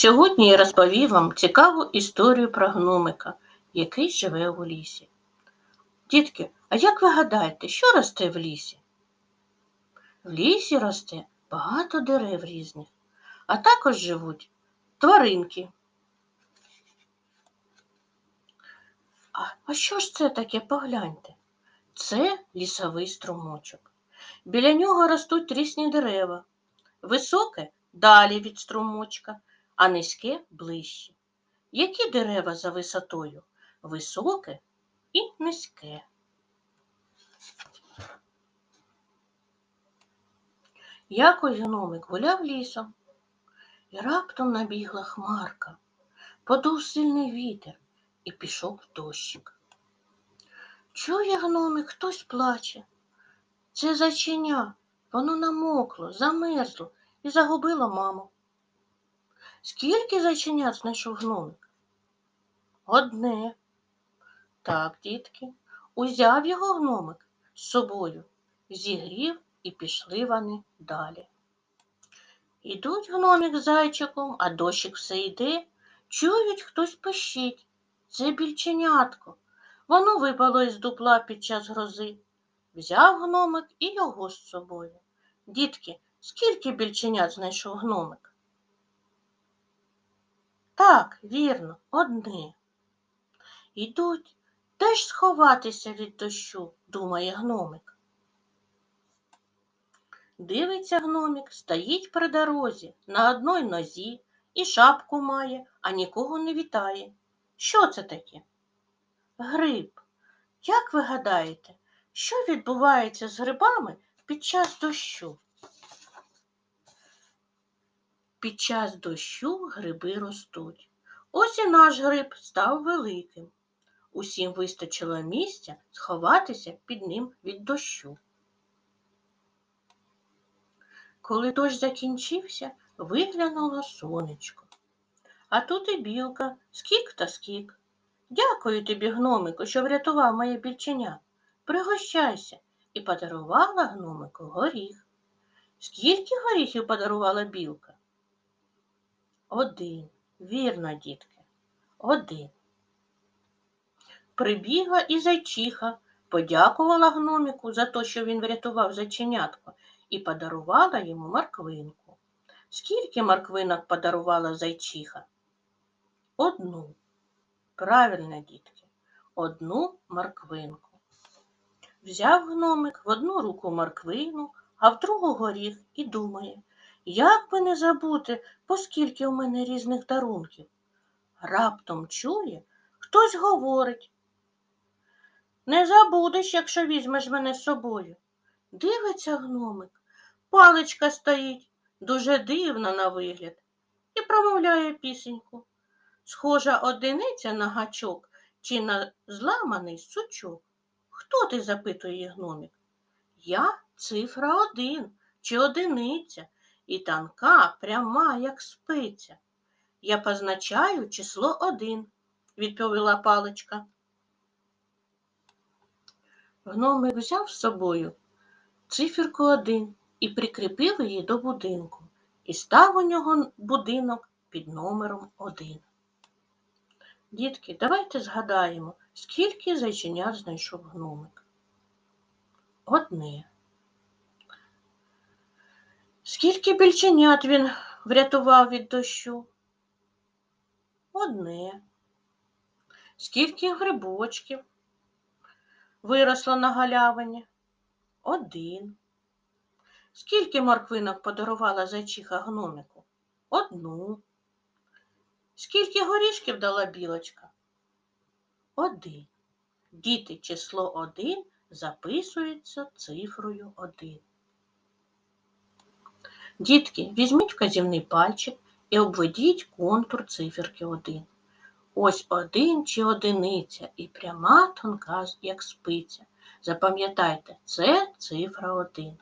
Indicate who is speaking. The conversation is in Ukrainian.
Speaker 1: Сьогодні я розповім вам цікаву історію про гномика, який живе у лісі. Дітки, а як ви гадаєте, що росте в лісі? В лісі росте багато дерев різних, а також живуть тваринки. А, а що ж це таке? Погляньте. Це лісовий струмочок. Біля нього ростуть різні дерева. Високе далі від струмочка, а низьке ближче. Які дерева за висотою? Високе і низьке. Якось гномик гуляв лісом, і раптом набігла хмарка, подув сильний вітер і пішов дощик. Чує гномик, хтось плаче. Це зайченя, воно намокло, замерзло і загубило маму. Скільки зайченят знайшов гномик? Одне. Так, дітки, узяв його гномик з собою, зігрів і пішли вони далі. Ідуть гномик з зайчиком, а дощик все йде. Чують, хтось пищить. Це більченятко. Воно випало із дупла під час грози. Взяв гномик і його з собою. Дітки, скільки більченят знайшов гномик? Так, вірно, одне. Ідуть, де ж сховатися від дощу, думає гномик. Дивиться гномик, стоїть при дорозі, на одній нозі і шапку має, а нікого не вітає. Що це таке? Гриб. Як ви гадаєте, що відбувається з грибами під час дощу? Під час дощу гриби ростуть. Ось і наш гриб став великим. Усім вистачило місця сховатися під ним від дощу. Коли дощ закінчився, виглянуло сонечко. А тут і білка, скік та скік. Дякую тобі, гномику, що врятував моє більченя. Пригощайся і подарувала гномику горіх. Скільки горіхів подарувала білка? Один. Вірно, дітки, один. Прибігла і зайчиха, подякувала гномику за те, що він врятував зайченятко, і подарувала йому морквинку. Скільки морквинок подарувала зайчиха? Одну. Правильно, дітки, одну морквинку. Взяв гномик в одну руку морквину, а в другу горіх і думає, як би не забути, поскільки у мене різних дарунків. Раптом чує, хтось говорить. Не забудеш, якщо візьмеш мене з собою. Дивиться гномик, паличка стоїть, дуже дивна на вигляд, і промовляє пісеньку. Схожа одиниця на гачок чи на зламаний сучок. Хто ти? запитує гномик. Я цифра один чи одиниця, і танка пряма, як спиця. Я позначаю число один, відповіла паличка. Гномик взяв з собою циферку один і прикріпив її до будинку, і став у нього будинок під номером один. Дітки, давайте згадаємо, скільки зайченят знайшов гномик. Одне. Скільки більченят він врятував від дощу? Одне. Скільки грибочків виросло на галявині? Один. Скільки морквинок подарувала зайчиха гномику? Одну. Скільки горішків дала білочка? Один. Діти число один записується цифрою один. Дітки, візьміть вказівний пальчик і обведіть контур циферки 1. Ось один чи одиниця і пряма тонка, як спиця. Запам'ятайте, це цифра 1.